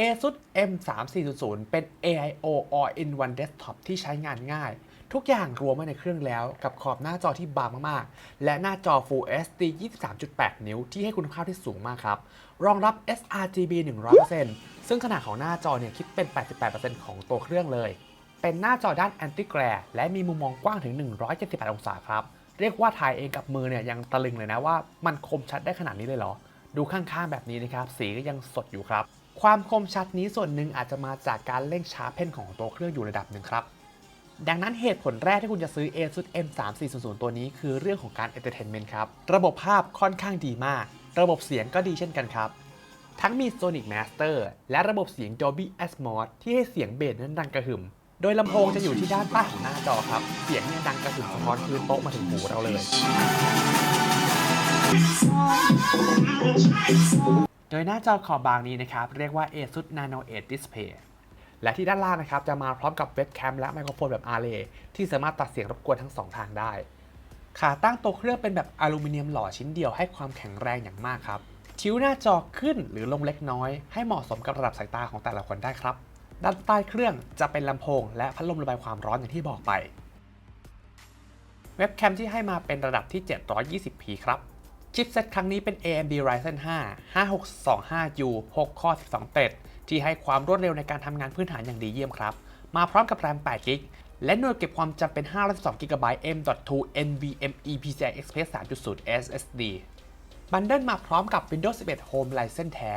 ASUS M3400 เป็น AIO All-in-One Desktop ที่ใช้งานง่าย ทุกอย่างรวมไว้ในเครื่องแล้วกับขอบหน้าจอที่บางมากๆ และหน้าจอ Full HD 23.8 นิ้ว ที่ให้คุณภาพที่สูงมากครับ รองรับ sRGB 100%ซึ่งขนาดของหน้าจอเนี่ยคิดเป็น 88%ของตัวเครื่องเลย เป็นหน้าจอด้าน Anti Glare และมีมุมมองกว้างถึง 178 องศาครับ เรียกว่าถ่ายเองกับมือเนี่ยยังตะลึงเลยนะว่ามันคมชัดได้ขนาดนี้เลยเหรอ ดูข้างๆแบบนี้นะครับ สีก็ยังสดอยู่ครับ ความคมชัดนี้ส่วนหนึ่งอาจจะมาจากการเร่งช้าเพ่นของตัวเครื่องอยู่ระดับหนึ่งครับ ดังนั้นเหตุผลแรกที่คุณจะซื้อ ASUS M3400 ตัวนี้คือเรื่องของการ Entertainment ครับ ระบบภาพค่อนข้างดีมาก ระบบเสียงก็ดีเช่นกันครับ ทั้งมี Sonic Master และระบบเสียง Dolby Atmos ที่ให้เสียงเบสนั้นดังกระหึ่ม โดยลำโพงจะอยู่ที่ด้านใต้ของหน้าจอครับ เสียงเนี่ยดังกระหึ่มสะท้อนพื้นโต๊ะมาถึงหูเราเลย โดยหน้าจอขอบบางนี้นะครับ เรียกว่า ASUS Nano 8 Display และที่ด้านล่างนะครับจะมาพร้อมกับเว็บแคมและไมโครโฟนแบบ Array ที่สามารถตัดเสียงรบกวนทั้งสองทางได้ ขาตั้งตัวเครื่องเป็นแบบอลูมิเนียมหล่อชิ้นเดียวให้ความแข็งแรงอย่างมากครับ ชิ้วหน้าจอขึ้นหรือลงเล็กน้อย ให้เหมาะสมกับระดับสายตาของแต่ละคนได้ครับ ด้านใต้เครื่องจะเป็นลำโพง และพัดลมระบายความร้อนอย่างที่บอกไป เว็บแคมที่ให้มาเป็นระดับที่ 720p ครับ ชิปเซตครั้งนี้เป็น AMD Ryzen 5 5625U 6 core 12เ thread ที่ให้ความรวดเร็วในการทำงานพื้นฐานอย่างดีเยี่ยมครับ มาพร้อมกับแรม8 g b และหน่วยเก็บความจำเป็น 512 GB M.2 NVMe PCI Express 3.0 SSD บันเดิลมาพร้อมกับ Windows 11 Home License แท้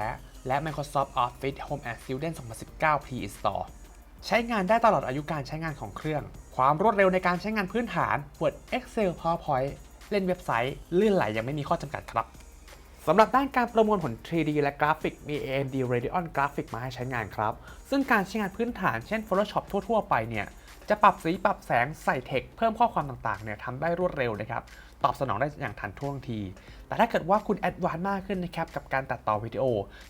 และ Microsoft Office Home and Student 2019 Pre-install ใช้งานได้ตลอดอายุการใช้งานของเครื่อง ความรวดเร็วในการใช้งานพื้นฐาน Word Excel PowerPoint เล่นเว็บไซต์ลื่นไหลยังไม่มีข้อจำกัดครับสำหรับด้านการประมวลผล 3D และกราฟิกมี AMD Radeon Graphics มาให้ใช้งานครับ ซึ่งการใช้งานพื้นฐานเช่น Photoshop ทั่ว ๆ ไปเนี่ยจะปรับสีปรับแสงใส่เทคเพิ่มข้อความต่างๆเนี่ยทำได้รวดเร็วนะครับตอบสนองได้อย่างทันท่วงที แต่ถ้าเกิดว่าคุณแอดวานซ์มากขึ้นนะครับกับการตัดต่อวิดีโอ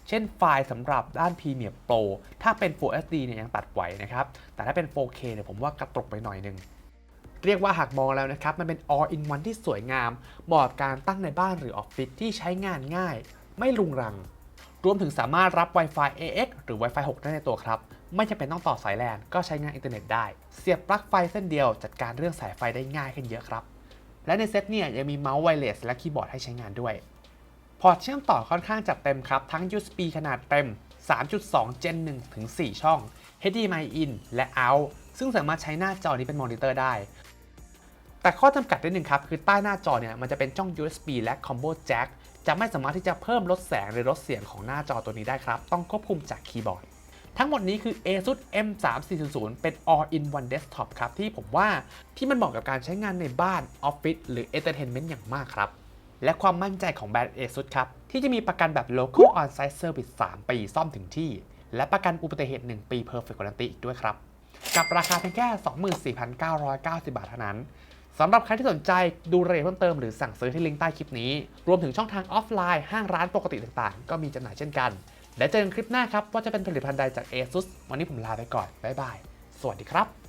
เช่นไฟล์สำหรับด้าน Premiere Pro ถ้าเป็น Full HD เนี่ยยังตัดไหวนะครับแต่ถ้าเป็น 4K เนี่ยผมว่ากระตุกไปหน่อยนึง เรียกว่าหากมองแล้วนะครับ มันเป็น all in one ที่สวยงามเหมาะกับการตั้งในบ้านหรือออฟฟิศที่ใช้งานง่าย ไม่รุงรัง รวมถึงสามารถรับ Wi-Fi AX หรือ Wi-Fi 6 ได้ในตัวครับ ไม่จำเป็นต้องต่อสายแลนก็ใช้งานอินเทอร์เน็ตได้ เสียบปลั๊กไฟเส้นเดียวจัดการเรื่องสายไฟได้ง่ายขึ้นเยอะครับ และในเซตเนี่ยยังมีเมาส์ไวเลสและคีย์บอร์ดให้ใช้งานด้วย พอร์ตเชื่อมต่อค่อนข้างจัดเต็มครับ ทั้ง USB ขนาดเต็ม 3.2 Gen 1ถึง4ช่อง HDMI in และ out ซึ่งสามารถใช้หน้าจอนี้เป็นมอนิเตอร์ได้ แต่ข้อจำกัดนิดหนึ่งครับ คือใต้หน้าจอเนี่ยมันจะเป็นช่อง USB และ Combo Jack จะไม่สามารถที่จะเพิ่มลดแสงหรือลดเสียงของหน้าจอตัวนี้ได้ครับ ต้องควบคุมจากคีย์บอร์ด ทั้งหมดนี้คือ ASUS M3400 เป็น all-in-one desktop ครับ ที่ผมว่าที่มันเหมาะกับการใช้งานในบ้านออฟฟิศหรือ entertainment อย่างมากครับ และความมั่นใจของแบรนด์ ASUS ครับ ที่จะมีประกันแบบ local on-site service 3 ปีซ่อมถึงที่ และประกันอุบัติเหตุ 1 ปี perfect warranty อีกด้วยครับกับราคาเพียงแค่ 24,990 บาทเท่านั้น สำหรับใครที่สนใจดูรายละเอียดเพิ่มเติมหรือสั่งซื้อที่ลิงก์ใต้คลิปนี้ รวมถึงช่องทางออฟไลน์ห้างร้านปกติต่างๆ ก็มีจำหน่ายเช่นกัน และเจอกันคลิปหน้าครับว่าจะเป็นผลิตภัณฑ์ใดจาก ASUS วันนี้ผมลาไปก่อน บ๊ายบาย สวัสดีครับ